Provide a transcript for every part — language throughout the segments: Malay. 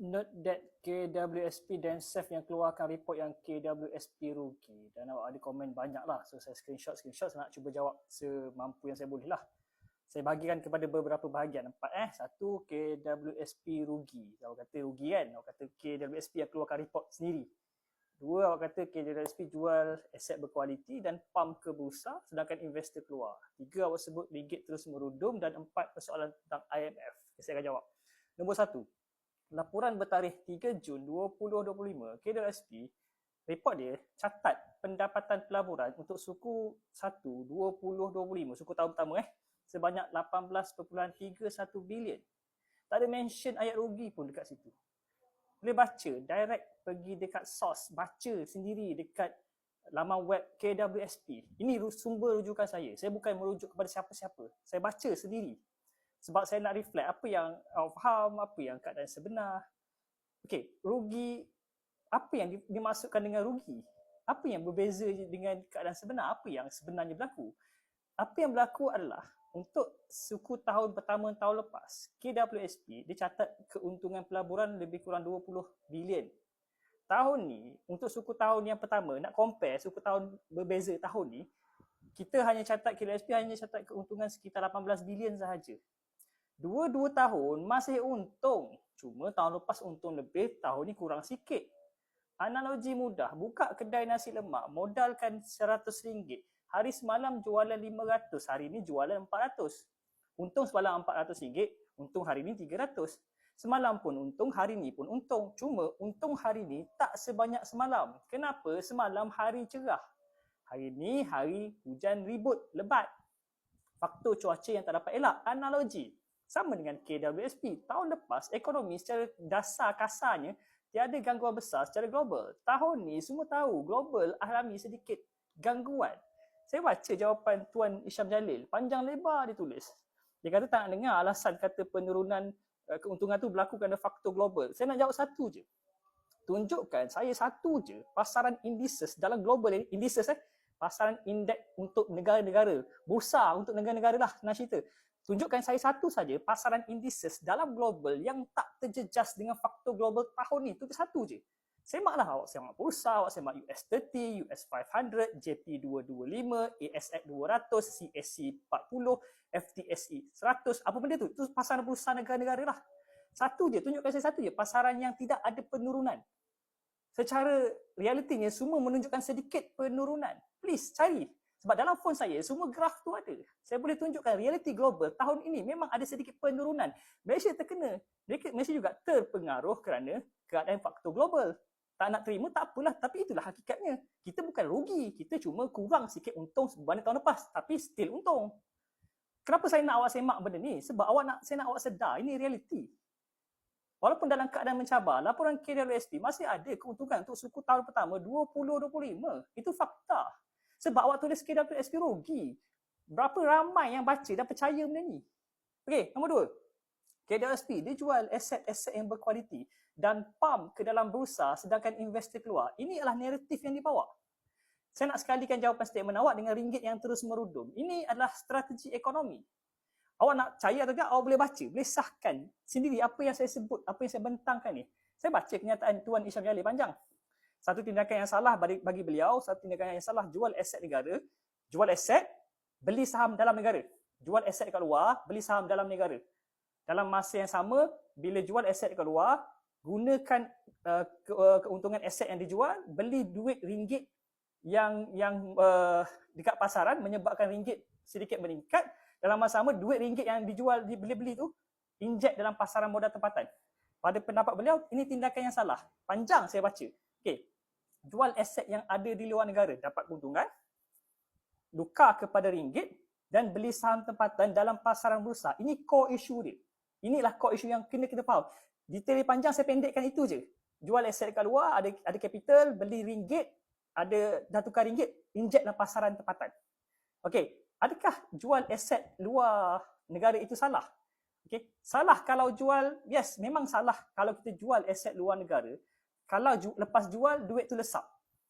note that KWSP dan SEF yang keluarkan report yang KWSP rugi. Dan awak ada komen banyak lah so saya screenshot screenshot. Saya nak cuba jawab semampu yang saya boleh lah saya bagikan kepada beberapa bahagian. Empat eh? Satu KWSP rugi. Awak kata rugi kan? Awak kata KWSP yang keluarkan report sendiri. Dua awak kata KWSP jual aset berkualiti dan pam ke bursa sedangkan investor keluar. Tiga awak sebut ringgit terus merudum. Dan empat persoalan tentang IMF saya akan jawab. Nombor satu laporan bertarikh 3 Jun 2025 KWSP report dia catat pendapatan pelaburan untuk suku 1 2025 suku tahun pertama eh sebanyak 18.31 bilion. Tak ada mention ayat rugi pun dekat situ. Boleh baca direct pergi dekat source baca sendiri dekat laman web KWSP. Ini sumber rujukan saya. Saya bukan merujuk kepada siapa-siapa. Saya baca sendiri sebab saya nak reflect apa yang awak faham, apa yang keadaan sebenar. Okey, rugi, apa yang dimasukkan dengan rugi? Apa yang berbeza dengan keadaan sebenar? Apa yang sebenarnya berlaku? Apa yang berlaku adalah untuk suku tahun pertama tahun lepas, KWSP dia catat keuntungan pelaburan lebih kurang 20 bilion. Tahun ni, untuk suku tahun yang pertama, nak compare suku tahun berbeza tahun ni, kita hanya catat KWSP hanya catat keuntungan sekitar 18 bilion sahaja. Dua-dua tahun masih untung. Cuma tahun lepas untung lebih, tahun ni kurang sikit. Analogi mudah, buka kedai nasi lemak, modalkan RM100. Hari semalam jualan RM500, hari ni jualan RM400. Untung semalam RM400, untung hari ni RM300. Semalam pun untung, hari ni pun untung. Cuma untung hari ni tak sebanyak semalam. Kenapa? Semalam hari cerah. Hari ni hari hujan ribut, lebat. Faktor cuaca yang tak dapat elak. Analogi. Sama dengan KWSP, tahun lepas ekonomi secara dasar kasarnya tiada gangguan besar secara global. Tahun ni semua tahu global alami sedikit gangguan. Saya baca jawapan Tuan Isyam Jalil, panjang lebar dia tulis. Dia kata tak nak dengar alasan kata penurunan uh, keuntungan tu berlaku kerana faktor global. Saya nak jawab satu je. Tunjukkan saya satu je pasaran indices dalam global ini, indices eh, pasaran indeks untuk negara-negara. Bursa untuk negara-negara lah nak cerita tunjukkan saya satu saja pasaran indices dalam global yang tak terjejas dengan faktor global tahun ni. Itu satu je. Semaklah awak semak bursa, awak semak US 30, US 500, JP 225, ASX 200, CSC 40, FTSE 100, apa benda tu? Itu pasaran bursa negara-negara lah. Satu je, tunjukkan saya satu je. Pasaran yang tidak ada penurunan. Secara realitinya semua menunjukkan sedikit penurunan. Please cari sebab dalam phone saya, semua graf tu ada. Saya boleh tunjukkan realiti global tahun ini memang ada sedikit penurunan. Malaysia terkena. Malaysia juga terpengaruh kerana keadaan faktor global. Tak nak terima, tak apalah. Tapi itulah hakikatnya. Kita bukan rugi. Kita cuma kurang sikit untung berbanding tahun lepas. Tapi still untung. Kenapa saya nak awak semak benda ni? Sebab awak nak saya nak awak sedar. Ini realiti. Walaupun dalam keadaan mencabar, laporan KWSP masih ada keuntungan untuk suku tahun pertama 2025. Itu fakta. Sebab awak tulis KWSP rugi. Berapa ramai yang baca dan percaya benda ni? Okey, nombor dua. KWSP, dia jual aset-aset yang berkualiti dan pump ke dalam bursa sedangkan investor keluar. Ini adalah naratif yang dibawa. Saya nak sekalikan jawapan statement awak dengan ringgit yang terus merudum. Ini adalah strategi ekonomi. Awak nak percaya atau tidak, awak boleh baca, boleh sahkan sendiri apa yang saya sebut, apa yang saya bentangkan ni. Saya baca kenyataan Tuan Isyam Jalil panjang. Satu tindakan yang salah bagi, beliau, satu tindakan yang salah jual aset negara, jual aset, beli saham dalam negara. Jual aset dekat luar, beli saham dalam negara. Dalam masa yang sama, bila jual aset dekat luar, gunakan uh, ke, uh, keuntungan aset yang dijual, beli duit ringgit yang yang uh, dekat pasaran menyebabkan ringgit sedikit meningkat. Dalam masa sama, duit ringgit yang dijual, dibeli-beli tu, injek dalam pasaran modal tempatan. Pada pendapat beliau, ini tindakan yang salah. Panjang saya baca. Okay, jual aset yang ada di luar negara dapat keuntungan, tukar kepada ringgit dan beli saham tempatan dalam pasaran bursa. Ini core issue dia. Inilah core issue yang kena kita faham. Detail panjang saya pendekkan itu je. Jual aset dekat luar, ada ada capital, beli ringgit, ada dah tukar ringgit, injek dalam pasaran tempatan. Okey, adakah jual aset luar negara itu salah? Okey, salah kalau jual, yes, memang salah kalau kita jual aset luar negara kalau ju, lepas jual duit tu lesap.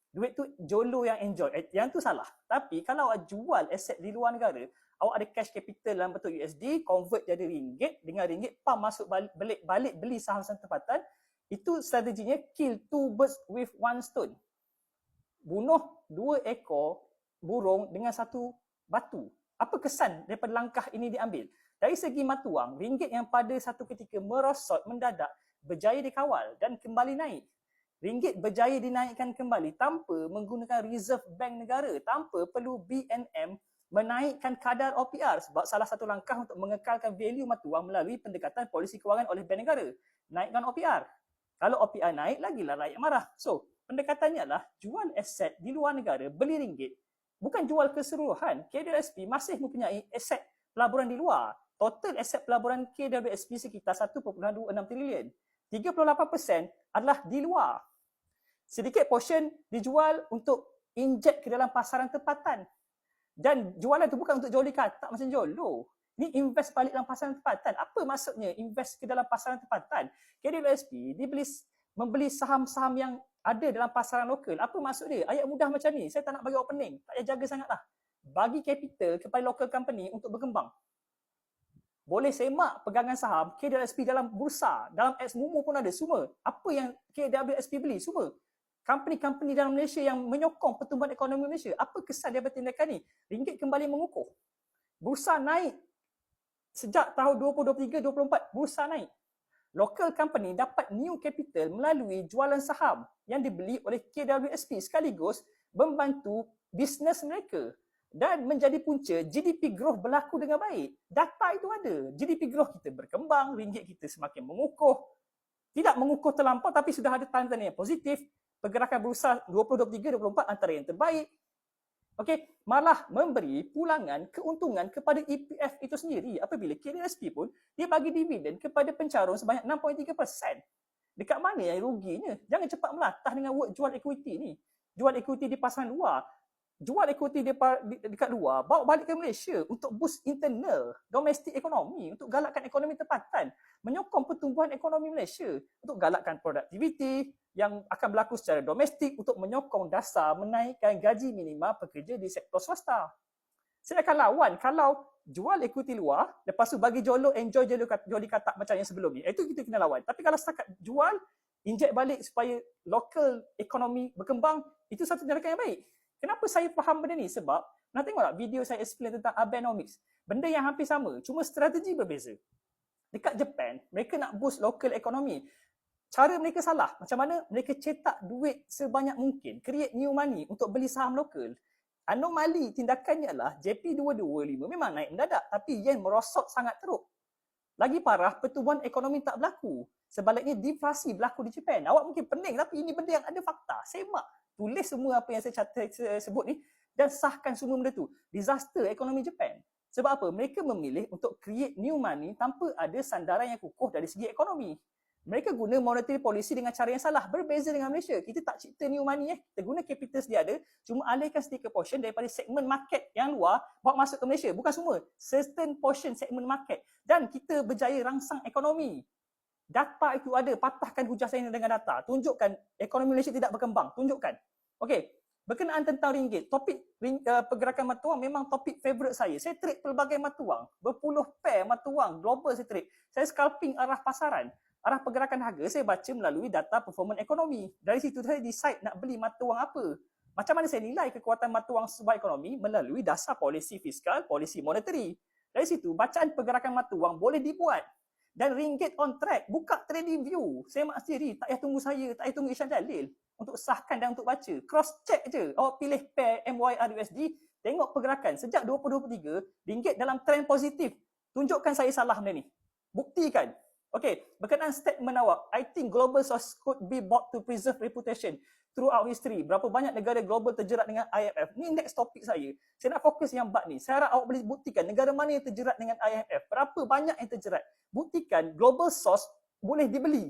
Duit tu jolo yang enjoy. Eh, yang tu salah. Tapi kalau awak jual aset di luar negara, awak ada cash capital dalam bentuk USD, convert jadi ringgit, dengan ringgit pam masuk balik, balik, balik beli saham-saham tempatan, Itu strateginya kill two birds with one stone. Bunuh dua ekor burung dengan satu batu. Apa kesan daripada langkah ini diambil? Dari segi mata wang, ringgit yang pada satu ketika merosot mendadak berjaya dikawal dan kembali naik. Ringgit berjaya dinaikkan kembali tanpa menggunakan reserve bank negara, tanpa perlu BNM menaikkan kadar OPR sebab salah satu langkah untuk mengekalkan value mata wang melalui pendekatan polisi kewangan oleh bank negara. Naikkan OPR. Kalau OPR naik, lagilah rakyat marah. So, pendekatannya adalah jual aset di luar negara, beli ringgit. Bukan jual keseluruhan. KWSP masih mempunyai aset pelaburan di luar. Total aset pelaburan KWSP sekitar 1.26 trilion. 38% adalah di luar. Sedikit portion dijual untuk inject ke dalam pasaran tempatan. Dan jualan itu bukan untuk jual di katak macam jual lo. Ni invest balik dalam pasaran tempatan. Apa maksudnya invest ke dalam pasaran tempatan? KWSP dibeli membeli saham-saham yang ada dalam pasaran lokal. Apa maksud dia? Ayat mudah macam ni. Saya tak nak bagi opening. Tak payah jaga sangatlah. Bagi capital kepada local company untuk berkembang boleh semak pegangan saham KWSP dalam bursa, dalam ex Mumu pun ada semua. Apa yang KWSP beli semua. Company-company dalam Malaysia yang menyokong pertumbuhan ekonomi Malaysia. Apa kesan daripada tindakan ni? Ringgit kembali mengukuh. Bursa naik sejak tahun 2023-2024, bursa naik. Local company dapat new capital melalui jualan saham yang dibeli oleh KWSP sekaligus membantu bisnes mereka dan menjadi punca GDP growth berlaku dengan baik. Data itu ada. GDP growth kita berkembang, ringgit kita semakin mengukuh. Tidak mengukuh terlampau tapi sudah ada tanda-tanda yang positif. Pergerakan berusaha 2023-2024 antara yang terbaik. Okey, malah memberi pulangan keuntungan kepada EPF itu sendiri apabila KNSP pun dia bagi dividen kepada pencarum sebanyak 6.3%. Dekat mana yang ruginya? Jangan cepat melatah dengan word jual equity ni. Jual equity di pasaran luar jual equity di, dekat luar, bawa balik ke Malaysia untuk boost internal domestik ekonomi, untuk galakkan ekonomi tempatan, menyokong pertumbuhan ekonomi Malaysia, untuk galakkan produktiviti yang akan berlaku secara domestik untuk menyokong dasar menaikkan gaji minimal pekerja di sektor swasta. Saya akan lawan kalau jual equity luar, lepas tu bagi jolo enjoy jolo joli katak macam yang sebelum ni. Itu kita kena lawan. Tapi kalau setakat jual, inject balik supaya local ekonomi berkembang, itu satu tindakan yang baik. Kenapa saya faham benda ni? Sebab nak tengok tak video saya explain tentang Abenomics. Benda yang hampir sama, cuma strategi berbeza. Dekat Japan, mereka nak boost local economy. Cara mereka salah. Macam mana? Mereka cetak duit sebanyak mungkin, create new money untuk beli saham lokal. Anomali tindakannya adalah JP225 memang naik mendadak tapi yen merosot sangat teruk. Lagi parah, pertumbuhan ekonomi tak berlaku. Sebaliknya deflasi berlaku di Japan. Awak mungkin pening tapi ini benda yang ada fakta. Semak tulis semua apa yang saya, catat, saya sebut ni dan sahkan semua benda tu. Disaster ekonomi Japan. Sebab apa? Mereka memilih untuk create new money tanpa ada sandaran yang kukuh dari segi ekonomi. Mereka guna monetary policy dengan cara yang salah. Berbeza dengan Malaysia. Kita tak cipta new money eh. Kita guna capital sedia ada. Cuma alihkan sedikit portion daripada segmen market yang luar bawa masuk ke Malaysia. Bukan semua. Certain portion segmen market. Dan kita berjaya rangsang ekonomi. Data itu ada, patahkan hujah saya dengan data. Tunjukkan ekonomi Malaysia tidak berkembang. Tunjukkan. Okey, berkenaan tentang ringgit. Topik ring, uh, pergerakan mata wang memang topik favorite saya. Saya trade pelbagai mata wang. Berpuluh pair mata wang global saya trade. Saya scalping arah pasaran. Arah pergerakan harga saya baca melalui data performance ekonomi. Dari situ saya decide nak beli mata wang apa. Macam mana saya nilai kekuatan mata wang sebuah ekonomi melalui dasar polisi fiskal, polisi monetary. Dari situ, bacaan pergerakan mata wang boleh dibuat dan ringgit on track. Buka trading view. Saya mak sendiri. Tak payah tunggu saya. Tak payah tunggu Ishan Jalil. Untuk sahkan dan untuk baca. Cross check je. Awak pilih pair MYRUSD. Tengok pergerakan. Sejak 2023, ringgit dalam trend positif. Tunjukkan saya salah benda ni. Buktikan. Okay, berkenaan statement awak, I think global source could be bought to preserve reputation throughout history. Berapa banyak negara global terjerat dengan IMF. Ni next topik saya. Saya nak fokus yang bab ni. Saya harap awak boleh buktikan negara mana yang terjerat dengan IMF. Berapa banyak yang terjerat. Buktikan global source boleh dibeli.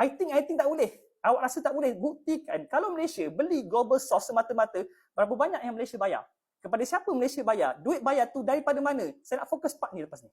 I think, I think tak boleh. Awak rasa tak boleh. Buktikan. Kalau Malaysia beli global source semata-mata, berapa banyak yang Malaysia bayar? Kepada siapa Malaysia bayar? Duit bayar tu daripada mana? Saya nak fokus part ni lepas ni.